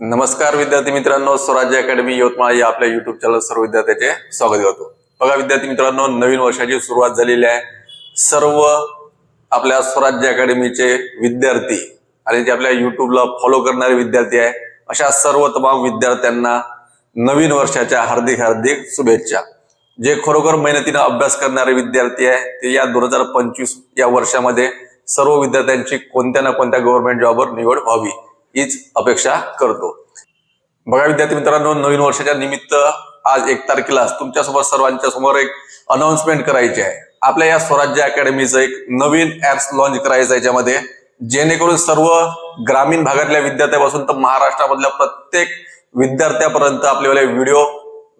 नमस्कार विद्यार्थी मित्रांनो स्वराज्य अकॅडमी यवतमाळ या आपल्या युट्यूब चॅनल सर्व विद्यार्थ्याचे स्वागत करतो. बघा विद्यार्थी मित्रांनो नवीन वर्षाची सुरुवात झालेली आहे. सर्व आपल्या स्वराज्य अकॅडमीचे विद्यार्थी आणि जे आपल्या युट्यूबला फॉलो करणारे विद्यार्थी आहे अशा सर्व तमाम विद्यार्थ्यांना नवीन वर्षाच्या हार्दिक हार्दिक शुभेच्छा. जे खरोखर मेहनतीनं अभ्यास करणारे विद्यार्थी आहे ते या दोन हजार पंचवीस या वर्षामध्ये सर्व विद्यार्थ्यांची कोणत्या ना कोणत्या गव्हर्नमेंट जॉबवर निवड व्हावी. हीच अपेक्षा करतो. बघा विद्यार्थी मित्रांनो नवीन वर्षाच्या निमित्त आज एक तारखेला तुमच्यासोबत सर्वांच्या समोर एक अनाउन्समेंट करायची आहे. आपल्या या स्वराज्य अकॅडमीचं एक नवीन ऍप्स लॉन्च करायचं आहे याच्यामध्ये. जेणेकरून सर्व ग्रामीण भागातल्या विद्यार्थ्यापासून तर महाराष्ट्रामधल्या प्रत्येक विद्यार्थ्यापर्यंत आपल्याला व्हिडिओ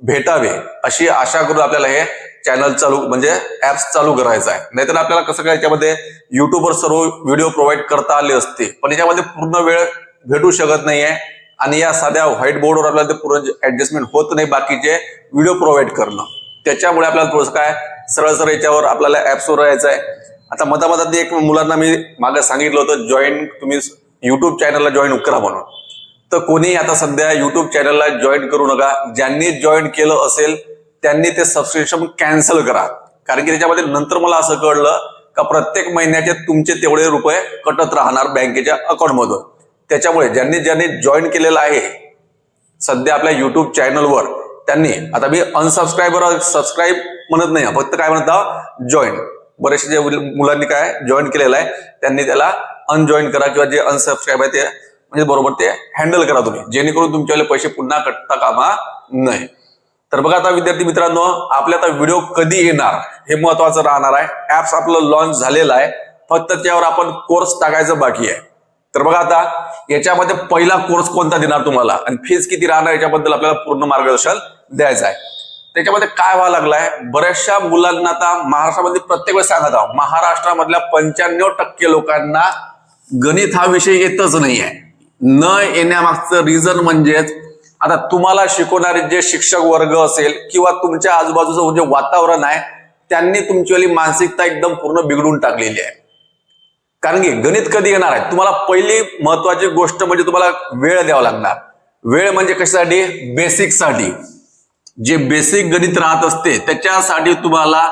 भेटावे अशी आशा करून आपल्याला हे चॅनल चालू म्हणजे ऍप्स चालू करायचं आहे. नाहीतर आपल्याला कसं काय याच्यामध्ये युट्यूबवर सर्व व्हिडिओ प्रोव्हाइड करता आले असते पण याच्यामध्ये पूर्ण वेळ भेटू शकत नाहीये. आणि या साध्या व्हाईट बोर्डवर आपल्याला ते पूर्ण ऍडजस्टमेंट होत नाही बाकीचे व्हिडिओ प्रोव्हाइड करणं. त्याच्यामुळे आपल्याला थोडंसं काय सरळ सरळ याच्यावर आपल्याला ऍप्सवर यायचं आहे आता मधामधात एक मुलांना मी मागं सांगितलं होतं जॉईन तुम्ही युट्यूब चॅनलला जॉईन करा म्हणून. तर कोणी आता सध्या युट्यूब चॅनलला जॉईन करू नका. ज्यांनी जॉईन केलं असेल त्यांनी ते सबस्क्रिप्शन कॅन्सल करा. कारण की त्याच्यामध्ये नंतर मला असं कळलं का प्रत्येक महिन्याचे तुमचे तेवढे रुपये कटत राहणार बँकेच्या अकाउंटमधून त्याच्यामुळे ज्यांनी ज्यांनी जॉईन केलेलं आहे सध्या आपल्या युट्यूब चॅनलवर त्यांनी आता मी अनसबस्क्राईबर सबस्क्राईब म्हणत नाही फक्त काय म्हणता जॉईन बरेचसे जे मुलांनी काय जॉईन केलेलं आहे त्यांनी त्याला अनजॉईन करा किंवा जे अनसबस्क्राईब आहे ते म्हणजे बरोबर ते हँडल करा तुम्ही. जेणेकरून तुमच्यावाले पैसे पुन्हा कटता कामा नाही तर बघा आता विद्यार्थी मित्रांनो आपल्या आता व्हिडिओ कधी येणार हे महत्वाचं राहणार आहे. ऍप्स आपलं लॉन्च झालेलं आहे फक्त त्यावर आपण कोर्स टाकायचं बाकी आहे. तर बघा आता याच्यामध्ये पहिला कोर्स कोणता देणार तुम्हाला? आणि फीज किती राहणार याच्याबद्दल आपल्याला पूर्ण मार्गदर्शन द्यायचं आहे. त्याच्यामध्ये काय व्हावं लागलाय? बऱ्याचशा मुलांना आता महाराष्ट्रामध्ये प्रत्येक वेळेस सांगत आहोत महाराष्ट्रामधल्या पंच्याण्णव टक्के लोकांना गणित हा विषय येतच नाहीये. न येण्यामागचं रिझन म्हणजेच आता तुम्हाला शिकवणारे जे शिक्षक वर्ग असेल किंवा तुमच्या आजूबाजूचं जे वातावरण आहे त्यांनी तुमचीवाली मानसिकता एकदम पूर्ण बिघडून टाकलेली आहे. कारण की गणित कधी येणार आहे? तुम्हाला पहिली महत्वाची गोष्ट म्हणजे तुम्हाला वेळ द्यावा लागणार. वेळ म्हणजे कशासाठी? बेसिकसाठी जे बेसिक गणित राहत असते त्याच्यासाठी तुम्हाला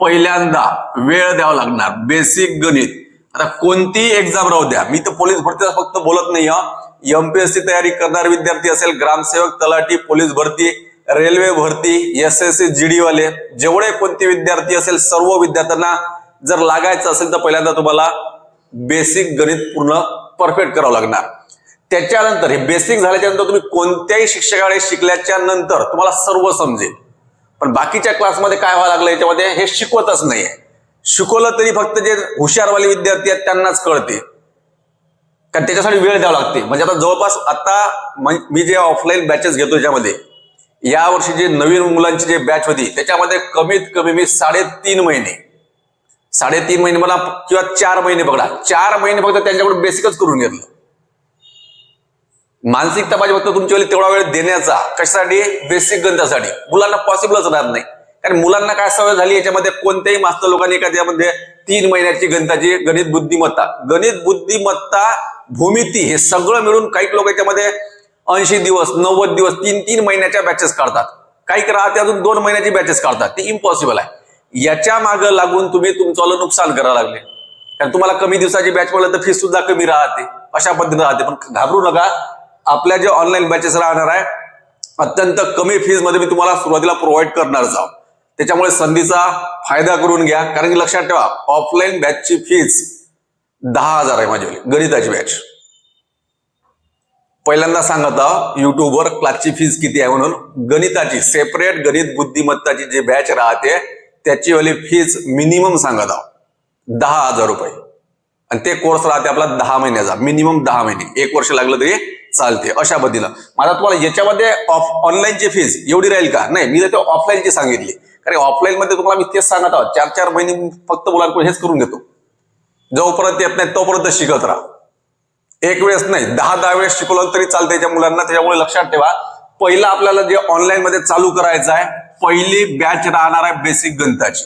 पहिल्यांदा वेळ द्यावा लागणार. बेसिक गणित. आता कोणतीही एक्झाम राहू द्या. मी तर पोलीस भरतीचा फक्त बोलत नाही एमपीएससी तयारी करणारे विद्यार्थी असेल ग्रामसेवक तलाठी पोलीस भरती रेल्वे भरती एस एस सी जीडी वाले जेवढे कोणते विद्यार्थी असेल सर्व विद्यार्थ्यांना जर लागायचं असेल तर पहिल्यांदा तुम्हाला बेसिक गणित पूर्ण परफेक्ट करावं लागणार. त्याच्यानंतर हे बेसिक झाल्याच्यानंतर तुम्ही कोणत्याही शिक्षकाकडे शिकल्याच्या नंतर तुम्हाला सर्व समजेल. पण बाकीच्या क्लासमध्ये काय व्हावं लागलं याच्यामध्ये हे शिकवतच नाहीये. शिकवलं तरी फक्त जे हुशारवाले विद्यार्थी आहेत त्यांनाच कळते. कारण त्याच्यासाठी वेळ द्यावा लागते. म्हणजे आता जवळपास आता मी जे ऑफलाईन बॅचेस घेतो याच्यामध्ये यावर्षी जे नवीन मुलांची जे बॅच होती त्याच्यामध्ये कमीत कमी मी साडेतीन महिने साडेतीन महिने मला किंवा चार महिने बघा. चार महिने फक्त त्यांच्याकडून बेसिकच करून घेतलं. मानसिकता पाहिजे फक्त तुमच्या वेळी तेवढा वेळ देण्याचा कशासाठी? बेसिक गणितासाठी मुलांना पॉसिबलच राहत नाही. कारण मुलांना काय सवय झाली याच्यामध्ये कोणत्याही मास्तर लोकांनी एखाद्यामध्ये तीन महिन्याची गणिताची गणित बुद्धिमत्ता. गणित बुद्धिमत्ता भूमिती हे सगळं मिळून काही लोक याच्यामध्ये ऐंशी दिवस नव्वद दिवस तीन तीन महिन्याच्या बॅचेस काढतात. काही राहते अजून दोन महिन्याची बॅचेस काढतात. ते इम्पॉसिबल आहे. याच्या मागं लागून तुम्ही तुमचं नुकसान करायला लागले. कारण तुम्हाला कमी दिवसाची बॅच पडलं तर फीस सुद्धा कमी राहते. अशा पद्धतीने राहते. पण घाबरू नका. आपल्या जे ऑनलाईन बॅचेस राहणार आहे अत्यंत कमी फीजमध्ये मी तुम्हाला सुरुवातीला प्रोव्हाइड करणार आहोत. त्याच्यामुळे संधीचा फायदा करून घ्या. कारण की लक्षात ठेवा ऑफलाईन बॅचची फीज दहा हजार आहे माझी गणिताची बॅच पहिल्यांदा सांगत आहोत युट्यूबवर क्लासची फीज किती आहे म्हणून. गणिताची सेपरेट गणित बुद्धिमत्ताची जी बॅच राहते त्याची वाली फीज मिनिमम सांगत आहोत. दहा हजार रुपये. आणि ते कोर्स राहते आपला दहा महिन्याचा. मिनिमम दहा महिने. एक वर्ष लागलं तरी चालते. अशा पद्धतीनं. माझा तुम्हाला याच्यामध्ये ऑफ ऑनलाईनची फीज एवढी राहील का? नाही मी तर ऑफलाईनची सांगितली. कारण ऑफलाईन मध्ये तुम्हाला मी तेच सांगत आहोत. चार चार महिने फक्त मुलांकडून हेच करून घेतो. जोपर्यंत येत नाही तोपर्यंत शिकत राहा. एक वेळेस नाही दहा दहा वेळेस शिकवलं तरी चालते त्या मुलांना त्याच्यामुळे लक्षात ठेवा. पहिला आपल्याला जे ऑनलाईन मध्ये चालू करायचं आहे पहिली बॅच राहणार आहे बेसिक गणिताची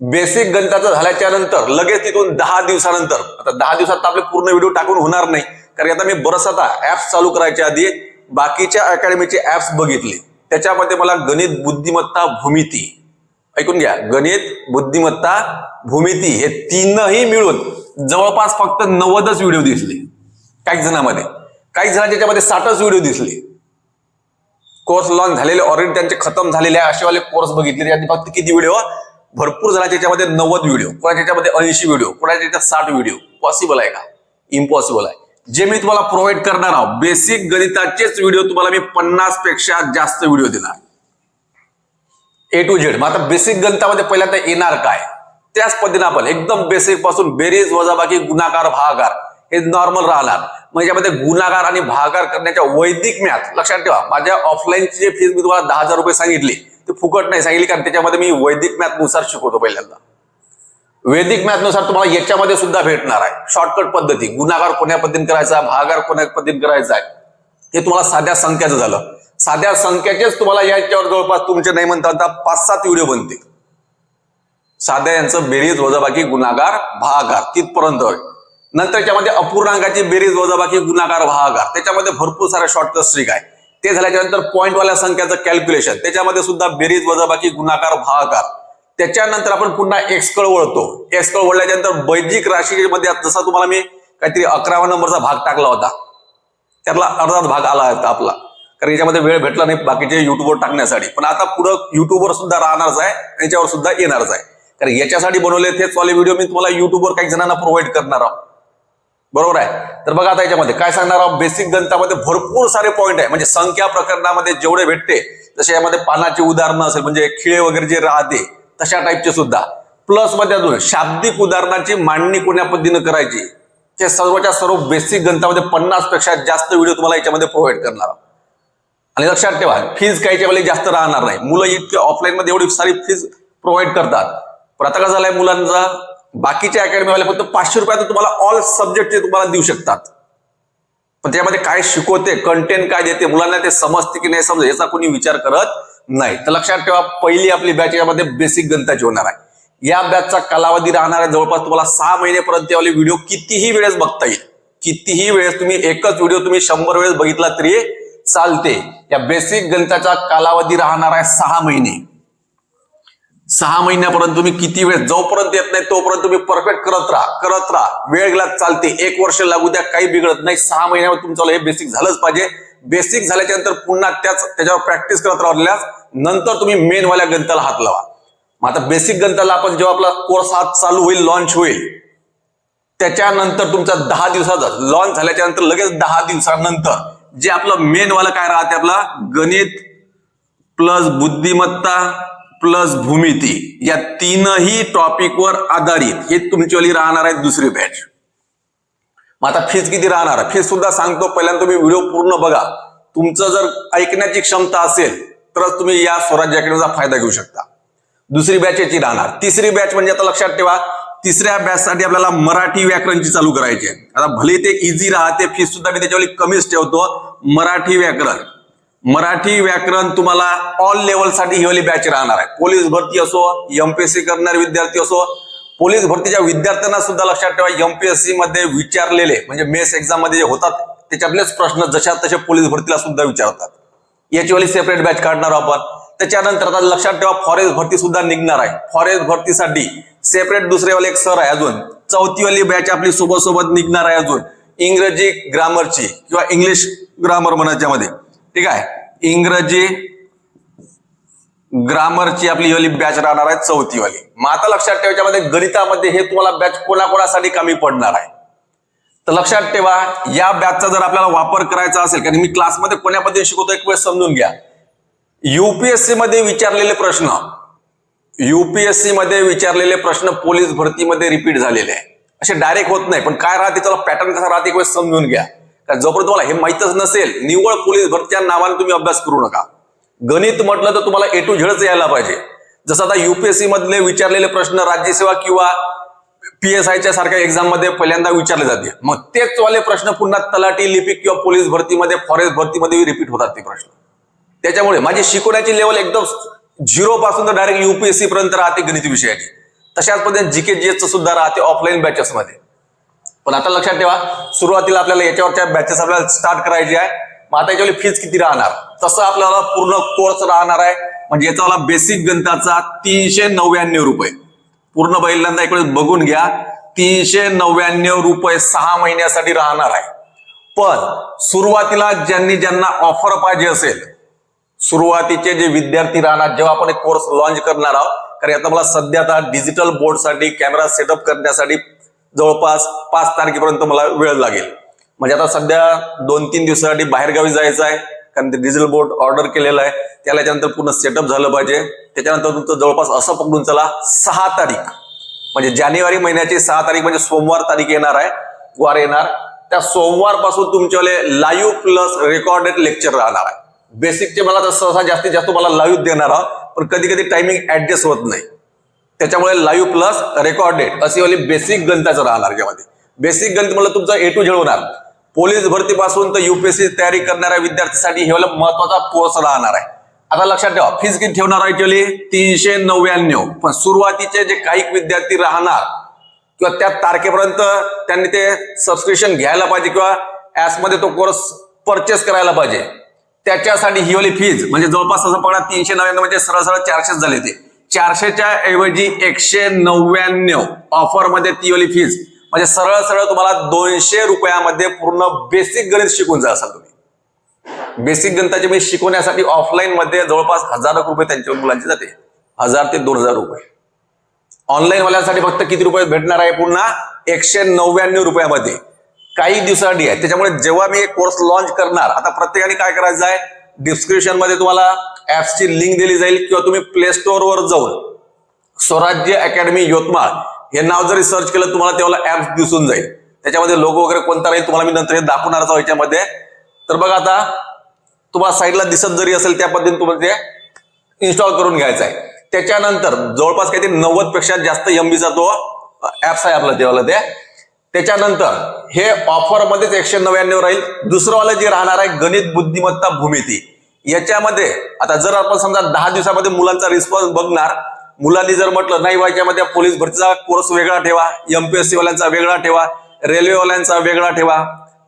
बेसिक गणिताचं झाल्याच्यानंतर लगेच तिथून दहा दिवसानंतर आता दहा दिवसात आपले पूर्ण व्हिडिओ टाकून होणार नाही कारण आता मी बरंच आता ऍप्स चालू करायच्या आधी बाकीच्या अकॅडमीचे ऍप्स बघितले. त्याच्यामध्ये मला गणित बुद्धिमत्ता भूमिती. ऐकून घ्या गणित बुद्धिमत्ता भूमिती हे तीनही मिळून जवळपास फक्त नव्वदच व्हिडिओ दिसले. काही जणांमध्ये. काही जणांच्या त्याच्यामध्ये साठच व्हिडिओ दिसले. कोर्स लॉन्च झालेले ऑलरेडी त्यांचे खतम झालेले आहे. असेवाले कोर्स बघितले त्यांनी फक्त किती व्हिडिओ भरपूर जणांच्या याच्यामध्ये नव्वद व्हिडिओ कोणाच्या याच्यामध्ये ऐंशी व्हिडिओ कोणाच्या याच्यात साठ व्हिडिओ पॉसिबल आहे का? इम्पॉसिबल आहे. जे मी तुम्हाला प्रोव्हाइड करणार आहोत बेसिक गणिताचेच व्हिडिओ तुम्हाला मी पन्नासपेक्षा जास्त व्हिडिओ देणार. ए टू झेड मग आता बेसिक गणितामध्ये पहिल्यांदा येणार काय? त्याच पद्धतीने आपण एकदम बेसिकपासून बेरीज वजाबाकी गुणाकार भागाकार हे नॉर्मल राहणार. मग याच्यामध्ये गुणाकार आणि भागाकार करण्याच्या वैदिक मॅथ लक्षात ठेवा माझ्या ऑफलाईनची जी फीस मी तुम्हाला दहा हजार रुपये सांगितली ते फुकट नाही सांगितली कारण त्याच्यामध्ये मी वैदिक मॅथनुसार शिकवतो पहिल्यांदा. वैदिक मॅथनुसार तुम्हाला याच्यामध्ये सुद्धा भेटणार आहे. शॉर्टकट पद्धती गुणाकार कोण्या पद्धतीने करायचा भागार कोण्या पद्धतीने करायचा आहे हे तुम्हाला साध्या संख्याचं झालं. साध्या संख्याचेच तुम्हाला याच्यावर जवळपास तुमचे नाही म्हणता पाच सात व्हिडिओ बनतील. साध्या यांचं बेरीज वजाबाकी गुणागार भागार तिथपर्यंत नंतर त्याच्यामध्ये अपूर्णांकाची बेरीज वजाबाकी गुणाकार भागाकार त्याच्यामध्ये भरपूर सारे शॉर्टकट स्ट्रिक आहे. ते झाल्याच्यानंतर पॉईंटवाल्या संख्याचं कॅल्क्युलेशन त्याच्यामध्ये सुद्धा बेरीज वजाबाकी गुणाकार भागाकार त्याच्यानंतर आपण पुन्हा एक्सकळ वळतो. एक्सकळ वळल्याच्यानंतर बैजिक राशीमध्ये जसा तुम्हाला मी काहीतरी अकरावा नंबरचा भाग टाकला होता. त्यातला अर्धाच भाग आला होता आपला. कारण याच्यामध्ये वेळ भेटला नाही बाकीचे युट्यूबवर टाकण्यासाठी. पण आता पुढं युट्यूबवर सुद्धा राहणारच आहे याच्यावर सुद्धा येणारच आहे. कारण याच्यासाठी बनवले तेच वाले व्हिडिओ मी तुम्हाला युट्यूबवर काही जणांना प्रोव्हाइड करणार आहोत. बरोबर आहे? तर बघा आता याच्यामध्ये काय सांगणार आहोत? बेसिक गणितामध्ये भरपूर सारे पॉईंट आहे. म्हणजे संख्या प्रकरणामध्ये जेवढे भेटते जसे यामध्ये पानाची उदाहरणं असेल म्हणजे खिळे वगैरे जे राहते तशा टाईपचे सुद्धा. प्लसमध्ये अजून शाब्दिक उदाहरणाची मांडणी कोण्या पद्धतीनं करायची? ते सर्वच्या सर्व बेसिक गणितामध्ये पन्नासपेक्षा जास्त व्हिडिओ तुम्हाला याच्यामध्ये प्रोव्हाइड करणार आहोत. आणि लक्षात ठेवा फीज काही वेळेला जास्त राहणार नाही. मुलं इतके ऑफलाईन मध्ये एवढी सारी फीज प्रोव्हाइड करतात. पण आता काय झालंय मुलांचा? बाकीच्या अकॅडमीवाले फक्त पाचशे रुपयात तुम्हाला ऑल सब्जेक्ट ते तुम्हाला देऊ शकतात. पण त्यामध्ये काय शिकवते कंटेंट काय देते मुलांना ते समजते की नाही समज याचा कोणी विचार करत नाही. तर लक्षात ठेवा पहिली आपली बॅच यामध्ये बेसिक गणिताची होणार आहे. या बॅचचा कालावधी राहणार आहे जवळपास तुम्हाला सहा महिनेपर्यंत वाले व्हिडिओ कितीही वेळेस बघता येईल. कितीही वेळेस तुम्ही एकच व्हिडिओ तुम्ही शंभर वेळेस बघितला तरी चालते. या बेसिक गणिताचा कालावधी राहणार आहे सहा महिने. सहा महिन्यापर्यंत तुम्ही किती वेळ जोपर्यंत येत नाही तोपर्यंत तुम्ही परफेक्ट करत राहा करत राहा. वेळ गेला चालते. एक वर्ष लागू द्या काही बिघडत नाही. सहा महिन्यावर तुमचं हे बेसिक झालंच पाहिजे. बेसिक झाल्याच्यानंतर पुन्हा त्याच त्याच्यावर प्रॅक्टिस करत राहिल्यास नंतर तुम्ही मेनवाल्या गणिताला हात लावा. मग आता बेसिक गणिताला आपण जेव्हा आपला कोर्स हा चालू होईल लॉन्च होईल त्याच्यानंतर तुमचा दहा दिवसाचा लॉन्च झाल्याच्यानंतर लगेच दहा दिवसानंतर जे आपलं मेनवालं काय राहते आपला? गणित प्लस बुद्धिमत्ता प्लस भूमिती या तीनही टॉपिकवर आधारित. हे तुमच्यावाली राहणार आहे दुसरी बॅच मग आता फीज किती राहणार? फीज सुद्धा सांगतो. पहिल्यांदा तुम्ही व्हिडिओ पूर्ण बघा. तुमचं जर ऐकण्याची क्षमता असेल तरच तुम्ही या स्वराज्य अकॅडमीचा फायदा घेऊ शकता. दुसरी बॅच याची राहणार. तिसरी बॅच म्हणजे आता लक्षात ठेवा तिसऱ्या बॅच साठी आपल्याला मराठी व्याकरणची चालू करायची आहे. आता भले ते इझी राहते फीस सुद्धा मी त्याच्यावर कमीच ठेवतो. मराठी व्याकरण. मराठी व्याकरण तुम्हाला ऑल लेवलसाठी ही वाली बॅच राहणार आहे. पोलीस भरती असो एमपीएससी करणारे विद्यार्थी असो पोलीस भरतीच्या विद्यार्थ्यांना सुद्धा लक्षात ठेवा एमपीएससी मध्ये विचारलेले म्हणजे मेस एक्झाममध्ये जे होतात त्याच्यातलेच प्रश्न जशा तसे पोलीस भरतीला सुद्धा विचारतात. याचीवाली सेपरेट बॅच काढणार आपण. त्याच्यानंतर आता लक्षात ठेवा फॉरेस्ट भरती सुद्धा निघणार आहे. फॉरेस्ट भरतीसाठी सेपरेट दुसरेवाले एक सर आहे अजून. चौथीवाली बॅच आपली सोबत सोबत निघणार आहे अजून. इंग्रजी ग्रामरची किंवा इंग्लिश ग्रामर म्हणायच्या मध्ये ठीक आहे? इंग्रजी ग्रामरची आपली वाली बॅच राहणार आहे चौथीवाली मग आता लक्षात ठेवायच्यामध्ये गणितामध्ये हे तुम्हाला बॅच कोणाकोणासाठी कमी पडणार आहे? तर लक्षात ठेवा या बॅचचा जर आपल्याला वापर करायचा असेल कारण मी क्लासमध्ये कोण्या पद्धतीने शिकवतो एक वेळ समजून घ्या. युपीएससी मध्ये विचारलेले प्रश्न युपीएससी मध्ये विचारलेले प्रश्न पोलीस भरतीमध्ये रिपीट झालेले आहे. असे डायरेक्ट होत नाही पण काय राहते त्याला पॅटर्न कसा राहते एक वेळ समजून घ्या. जोपर्यंत तुम्हाला हे माहीतच नसेल निव्वळ पोलीस भरतीच्या नावाने तुम्ही अभ्यास करू नका. गणित म्हटलं तर तुम्हाला ए टू झेडच यायला पाहिजे. जसं आता युपीएससी मधले विचारलेले प्रश्न राज्यसेवा किंवा पीएसआयच्या सारख्या एक्झाममध्ये पहिल्यांदा विचारले जाते. मग तेच वाले प्रश्न पुन्हा तलाठी लिपिक किंवा पोलीस भरतीमध्ये फॉरेस्ट भरतीमध्ये रिपीट होतात ते प्रश्न. त्याच्यामुळे माझी शिकवण्याची लेवल एकदम झिरो पासून तर डायरेक्ट युपीएससी पर्यंत राहते गणित विषयाची. तशाच पद्धतीने जीके जीएसचं सुद्धा राहते ऑफलाईन बॅचेस मध्ये. पण आता लक्षात ठेवा सुरुवातीला आपल्याला याच्यावरच्या बॅचेस आपल्याला स्टार्ट करायची आहे. मग आता याच्यावर फीज किती राहणार? तसं आपल्याला पूर्ण कोर्स राहणार आहे. म्हणजे याचा बेसिक गणिताचा तीनशे नव्याण्णव रुपये. पूर्ण पहिल्यांदा इकडे बघून घ्या तीनशे नव्याण्णव रुपये सहा महिन्यासाठी राहणार आहे. पण सुरुवातीला ज्यांनी ज्यांना ऑफर पाहिजे असेल सुरुवातीचे जे विद्यार्थी राहणार जेव्हा आपण एक कोर्स लॉन्च करणार आहोत कारण आता मला सध्या आता डिजिटल बोर्डसाठी कॅमेरा सेटअप करण्यासाठी जवळपास पाच तारखेपर्यंत मला वेळ लागेल. म्हणजे आता सध्या दोन तीन दिवसासाठी बाहेरगावी जायचं आहे कारण ते डिझेल बोर्ड ऑर्डर केलेलं आहे त्याला त्यानंतर पूर्ण सेटअप झालं पाहिजे. त्याच्यानंतर तुमचं जवळपास असं पकडून चला सहा तारीख. म्हणजे जानेवारी महिन्याची सहा तारीख म्हणजे सोमवार तारीख येणार आहे वार येणार. त्या सोमवारपासून तुमच्यावाले लाईव्ह प्लस रेकॉर्डेड लेक्चर राहणार आहे. बेसिकचे मला तर सहसा जास्तीत जास्त मला लाईव्ह देणार आहोत पण कधी कधी टायमिंग ऍडजस्ट होत नाही. त्याच्यामुळे लाईव्ह प्लस रेकॉर्डेड अशी वाली बेसिक गणिताचं राहणार यामध्ये बेसिक गणित म्हणलं तुमचं ए टू झेड होणार. पोलीस भरतीपासून तर युपीएससी तयारी करणाऱ्या विद्यार्थ्यासाठी हे महत्त्वाचा कोर्स राहणार आहे. आता लक्षात ठेवा फीज किती ठेवणार आहे ऍक्च्युअली तीनशे नव्याण्णव. पण सुरुवातीचे जे काही विद्यार्थी राहणार किंवा त्या तारखेपर्यंत त्यांनी ते सबस्क्रिप्शन घ्यायला पाहिजे किंवा ऍप्समध्ये तो कोर्स परचेस करायला पाहिजे. त्याच्यासाठी ही वाली फीज म्हणजे जवळपास असं पकडा तीनशे नव्याण्णव म्हणजे सरळ सरळ चारशेच झाले ते. चारशेच्या ऐवजी एकशे नव्याण्णव ऑफरमध्ये ती वाली फीज म्हणजे सरळ सरळ तुम्हाला दोनशे रुपयामध्ये पूर्ण बेसिक गणित शिकून जा असाल तुम्ही. बेसिक गणिताचे मी शिकवण्यासाठी ऑफलाईन मध्ये जवळपास हजार रुपये त्यांच्या मुलांचे जाते. हजार ते दोन हजार रुपये. ऑनलाईन वाल्यांसाठी फक्त किती रुपये भेटणार आहे पुन्हा? एकशे नव्याण्णव रुपयामध्ये. काही दिवसासाठी आहे. त्याच्यामुळे जेव्हा मी एक कोर्स लॉन्च करणार आता प्रत्येकाने काय करायचं आहे डिस्क्रिप्शनमध्ये तुम्हाला ऍप्सची लिंक दिली जाईल किंवा तुम्ही प्ले वर जाऊन स्वराज्य अकॅडमी यवतमाळ हे नाव जरी सर्च केलं तुम्हाला तेव्हा ऍप्स दिसून जाईल. त्याच्यामध्ये लोगो वगैरे कोणता राहील तुम्हाला मी नंतर हे दाखवणारच आहोत याच्यामध्ये. तर बघा आता तुम्हाला साईडला दिसत जरी असेल त्या पद्धतीने तुम्हाला ते इन्स्टॉल करून घ्यायचं आहे. त्याच्यानंतर जवळपास काहीतरी नव्वदपेक्षा जास्त एमबीचा तो ऍप्स आहे आपला तेव्हा ते. त्याच्यानंतर हे ऑफर मध्येच एकशे नव्याण्णव राहील. दुसरंवाला जे राहणार आहे गणित बुद्धिमत्ता भूमिती. याच्यामध्ये आता जर आपण समजा दहा दिवसामध्ये मुलांचा रिस्पॉन्स बघणार मुलांनी जर म्हटलं नाही बा याच्यामध्ये पोलीस भरतीचा कोर्स वेगळा ठेवा एमपीएससी वाल्यांचा वेगळा ठेवा रेल्वेवाल्यांचा वेगळा ठेवा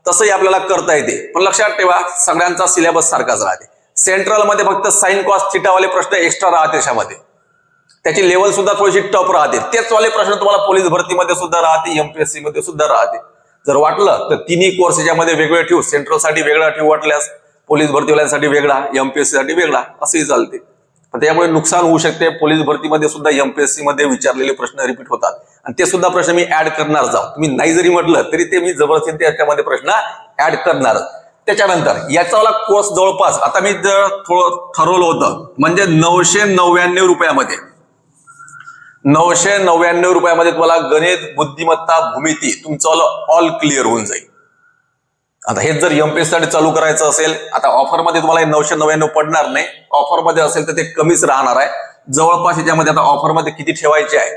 तसंही आपल्याला करता येते. पण लक्षात ठेवा सगळ्यांचा सिलेबस सारखाच राहते. सेंट्रलमध्ये फक्त साईन कॉस्ट थिटावाले प्रश्न एक्स्ट्रा राहते त्याच्यामध्ये. त्याची लेवल सुद्धा थोडीशी टफ राहते. तेच वाले प्रश्न तुम्हाला पोलीस भरतीमध्ये सुद्धा राहते एमपीएससी मध्ये सुद्धा राहते. जर वाटलं तर तिन्ही कोर्स याच्यामध्ये वेगळे ठेवू सेंट्रलसाठी वेगळा ठेवू वाटल्यास पोलीस भरतीवाल्यांसाठी वेगळा एमपीएससी साठी वेगळा असंही चालते. पण त्यामुळे नुकसान होऊ शकते. पोलीस भरतीमध्ये सुद्धा एमपीएससी मध्ये विचारलेले प्रश्न रिपीट होतात. आणि ते सुद्धा प्रश्न मी ऍड करणार जाऊ. तुम्ही नाही जरी म्हटलं तरी ते मी जबरदस्ती त्याच्यामध्ये प्रश्न ऍड करणार. त्याच्यानंतर याचावाला कोर्स जवळपास आता मी जर थोडं ठरवलं होतं म्हणजे नऊशे नव्याण्णव रुपयामध्ये. नऊशे नव्याण्णव रुपयामध्ये तुम्हाला गणित बुद्धिमत्ता भूमिती तुमचं ऑल क्लिअर होऊन जाईल. आता हेच जर एमपीएससाठी चालू करायचं असेल आता ऑफरमध्ये तुम्हाला नऊशे नव्याण्णव पडणार नाही. ऑफरमध्ये असेल तर ते कमीच राहणार आहे. जवळपास याच्यामध्ये आता ऑफरमध्ये किती ठेवायचे आहे?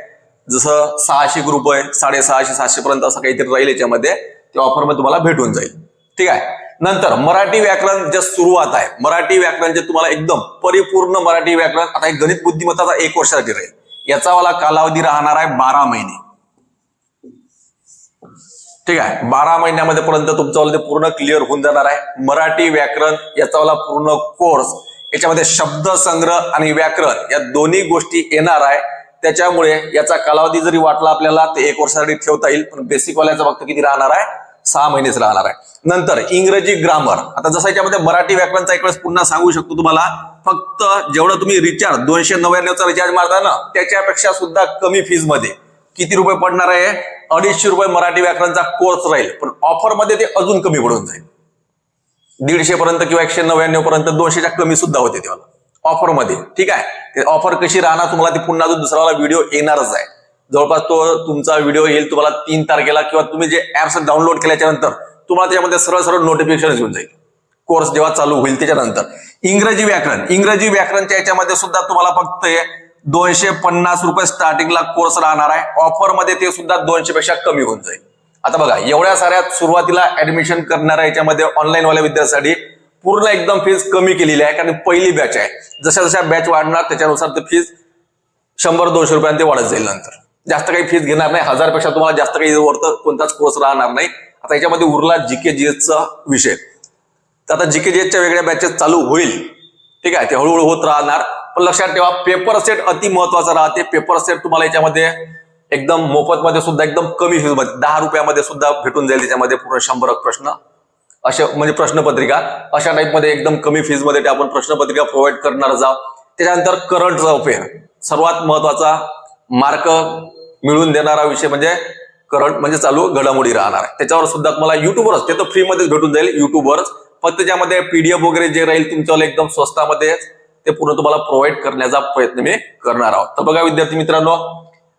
जसं सहाशे रुपये साडेसहाशे सातशे पर्यंत असं काहीतरी राहील याच्यामध्ये ते ऑफरमध्ये तुम्हाला भेटून जाईल. ठीक आहे? नंतर मराठी व्याकरण जे सुरुवात आहे मराठी व्याकरण जे तुम्हाला एकदम परिपूर्ण मराठी व्याकरण आता एक गणित बुद्धिमत्ताचा एक वर्षासाठी राहील. याचा वाला कालावधी राहणार आहे बारा महिने. ठीक आहे. बारा महिन्यामध्ये पर्यंत तुमचं ते पूर्ण क्लिअर होऊन जाणार आहे. मराठी व्याकरण याचा पूर्ण कोर्स याच्यामध्ये शब्द संग्रह आणि व्याकरण या दोन्ही गोष्टी येणार आहे. त्याच्यामुळे याचा कालावधी जरी वाटला आपल्याला ते एक वर्षासाठी ठेवता येईल पण बेसिक वाल्याचा फक्त किती राहणार आहे? सहा महिनेच राहणार आहे. नंतर इंग्रजी ग्रामर आता जसं याच्यामध्ये मराठी व्याकरणचा एक वेळेस पुन्हा सांगू शकतो तुम्हाला फक्त जेवढं तुम्ही रिचार्ज दोनशे नव्याण्णवचा रिचार्ज मारता ना त्याच्यापेक्षा सुद्धा कमी फीजमध्ये. किती रुपये पडणार आहे? अडीचशे रुपये मराठी व्याकरणचा कोर्स राहील. पण ऑफरमध्ये ते अजून कमी पडून जाईल. दीडशे पर्यंत किंवा एकशे नव्याण्णव पर्यंत दोनशेच्या कमी सुद्धा होते तेव्हा ऑफरमध्ये. ठीक आहे? ते ऑफर कशी राहणार तुम्हाला ती पुन्हा अजून दुसऱ्याला व्हिडिओ येणारच आहे. जवळपास तो तुमचा व्हिडिओ येईल तुम्हाला तीन तारखेला किंवा तुम्ही जे ऍप्स डाउनलोड केल्याच्यानंतर तुम्हाला त्याच्यामध्ये सरळ सरळ नोटिफिकेशन येऊन जाईल. कोर्स जेव्हा चालू होईल त्याच्यानंतर. इंग्रजी व्याकरण. इंग्रजी व्याकरणच्या याच्यामध्ये सुद्धा तुम्हाला फक्त दोनशे पन्नास रुपये स्टार्टिंगला कोर्स राहणार आहे. ऑफरमध्ये ते सुद्धा दोनशे पेक्षा कमी होऊन जाईल. आता बघा एवढ्या साऱ्या सुरुवातीला ऍडमिशन करणाऱ्या याच्यामध्ये ऑनलाईनवाल्या विद्यार्थ्यांसाठी पूर्ण एकदम फीज कमी केलेली आहे कारण पहिली बॅच आहे. जशा जशा बॅच वाढणार त्याच्यानुसार ते फीज शंभर दोनशे रुपयांनी वाढत जाईल नंतर. जास्त काही फीस घेणार नाही हजारपेक्षा तुम्हाला जास्त काही वरत कोणताच कोर्स राहणार नाही. आता याच्यामध्ये उरला जीके जीएसचा विषय. तर आता जीके जीएसच्या वेगळ्या बॅचेस चालू होईल. ठीक आहे ते हळूहळू होत राहणार. पण लक्षात ठेवा पेपर सेट अति महत्त्वाचा राहते. पेपर सेट तुम्हाला याच्यामध्ये एकदम मोफत मध्ये सुद्धा एकदम कमी फीजमध्ये दहा रुपयामध्ये सुद्धा भेटून जाईल त्याच्यामध्ये पूर्ण शंभर प्रश्न. अशा म्हणजे प्रश्नपत्रिका. अशा टाईपमध्ये एकदम कमी फीजमध्ये आपण प्रश्नपत्रिका प्रोव्हाइड करणार आहोत त्याच्यानंतर करंटचा अफेअर सर्वात महत्त्वाचा मार्क मिळवून देणारा विषय म्हणजे करंट म्हणजे चालू घडामोडी राहणार. आहे त्याच्यावर सुद्धा तुम्हाला युट्यूबवरच ते तर फ्रीमध्येच भेटून जाईल युट्यूबवरच पण त्याच्यामध्ये पीडीएफ वगैरे जे राहील तुमच्यावर एकदम स्वस्तामध्ये ते पूर्ण तुम्हाला प्रोव्हाइड करण्याचा प्रयत्न मी करणार आहोत. तर बघा विद्यार्थी मित्रांनो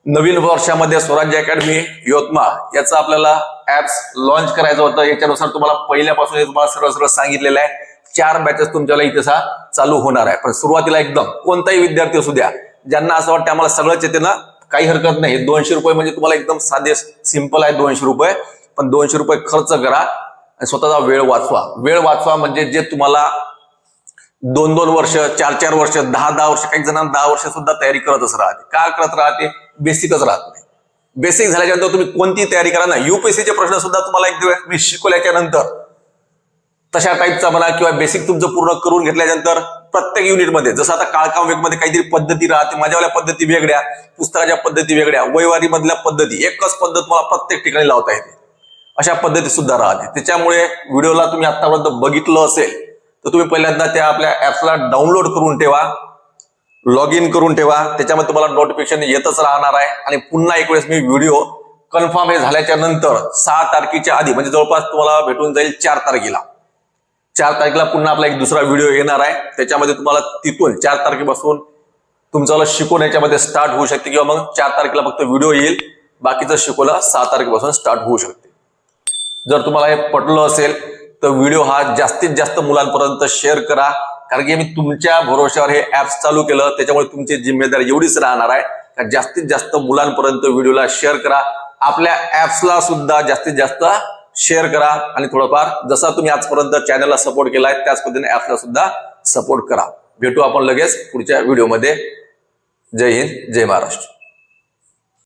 नवीन वर्षामध्ये स्वराज्य अकॅडमी यवतमाळ याचं आपल्याला ऍप्स लॉन्च करायचं होतं. याच्यानुसार तुम्हाला पहिल्यापासून तुम्हाला सर्व सर्व सांगितलेलं आहे. चार बॅचेस तुमच्याला इथे चालू होणार आहे. पण सुरुवातीला एकदम कोणताही विद्यार्थी असू द्या ज्यांना असं वाटतं आम्हाला सगळंच येते ना काही हरकत नाही. दोनशे रुपये म्हणजे तुम्हाला एकदम साधे सिंपल आहे दोनशे रुपये. पण दोनशे रुपये खर्च करा आणि स्वतःचा वेळ वाचवा. वेळ वाचवा म्हणजे जे तुम्हाला दोन दोन वर्ष चार चार वर्ष दहा दहा वर्ष काही जणांना दहा वर्ष सुद्धा तयारी करतच राहते. का करत राहते? बेसिकच राहत नाही. बेसिक झाल्याच्यानंतर तुम्ही कोणती तयारी करा ना. युपीएससीचे प्रश्न सुद्धा तुम्हाला एक दिवस मी शिकवल्याच्या नंतर. तशा टाईपचा म्हणा किंवा बेसिक तुमचं पूर्ण करून घेतल्यानंतर प्रत्येक युनिटमध्ये जसं आता काळकाम वेगमध्ये काहीतरी पद्धती राहते माझ्यावाल्या पद्धती वेगळ्या पुस्तकाच्या पद्धती वेगळ्या वैवारीमधल्या पद्धती एकच पद्धत मला प्रत्येक ठिकाणी लावता येते. अशा पद्धती सुद्धा राहते. त्याच्यामुळे व्हिडिओला तुम्ही आतापर्यंत बघितलं असेल तर तुम्ही पहिल्यांदा त्या आपल्या ऍप्सला डाउनलोड करून ठेवा लॉग इन करून ठेवा त्याच्यामध्ये तुम्हाला नोटिफिकेशन येतच राहणार आहे. आणि पुन्हा एक वेळेस मी व्हिडिओ कन्फर्म हे झाल्याच्यानंतर सहा तारखेच्या आधी म्हणजे जवळपास तुम्हाला भेटून जाईल चार तारखेला. चार तारखेला पुन्हा आपला एक दुसरा व्हिडिओ येणार आहे. त्याच्यामध्ये तुम्हाला तिथून चार तारखेपासून तुमचं शिकवण याच्यामध्ये स्टार्ट होऊ शकते किंवा मग चार तारखेला फक्त व्हिडिओ येईल. बाकीचं शिकवलं सहा तारखेपासून स्टार्ट होऊ शकते. जर तुम्हाला हे पटलं असेल तर व्हिडिओ हा जास्तीत जास्त मुलांपर्यंत शेअर करा. कारण की मी तुमच्या भरोश्यावर हे ऍप्स चालू केलं त्याच्यामुळे तुमची जिम्मेदारी एवढीच राहणार आहे. का जास्तीत जास्त मुलांपर्यंत व्हिडिओला शेअर करा. आपल्या ऍप्सला सुद्धा जास्तीत जास्त शेअर करा. आणि थोडंफार जसा तुम्ही आजपर्यंत चॅनलला सपोर्ट केलाय त्याच पद्धतीने ऍप्सला सुद्धा सपोर्ट करा. भेटू आपण लगेच पुढच्या व्हिडिओमध्ये जय हिंद जय महाराष्ट्र.